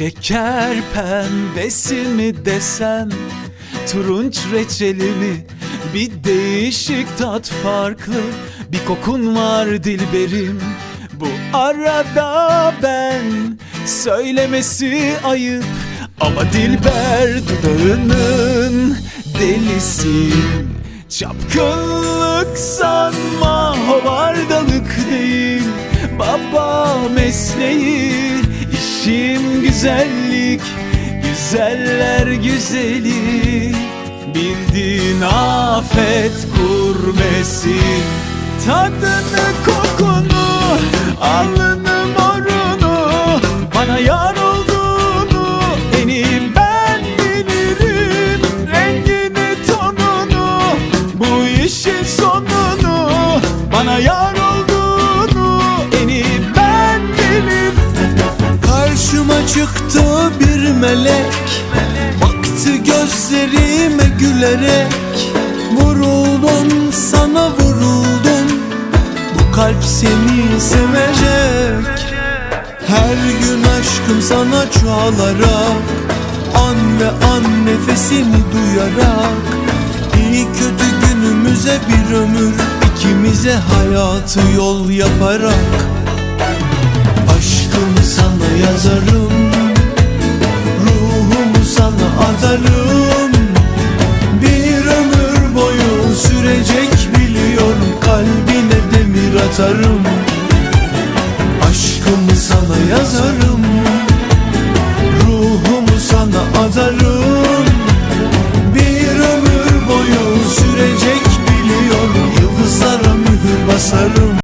Şeker pembesi mi desem? Turunç reçeli mi Bir değişik tat farklı. Bir kokun var dilberim. Bu arada ben Söylemesi ayıp. Ama dilber dudağının delisiyim Çapkınlık sanma hovardalık değil. Baba mesleği işim güzellik Güzeller güzeli. Bildiğin afet kurmesi. Tadını kokunu alnını morunu Bana yar olduğunu en iyi ben bilirim. Rengini tonunu bu işin sonunu Bana yar çıktı bir melek. Baktı gözlerime gülerek. Vuruldum sana vuruldum. Bu kalp seni sevecek. Her gün aşkım sana çoğalarak. An ve an nefesini duyarak. İyi kötü günümüze bir ömür. İkimize hayatı yol yaparak. Aşkımı sana yazarım atarım Aşkımı sana yazarım. Ruhumu sana adarım Bir ömür boyu sürecek biliyorum. Yıldızlara mühür basarım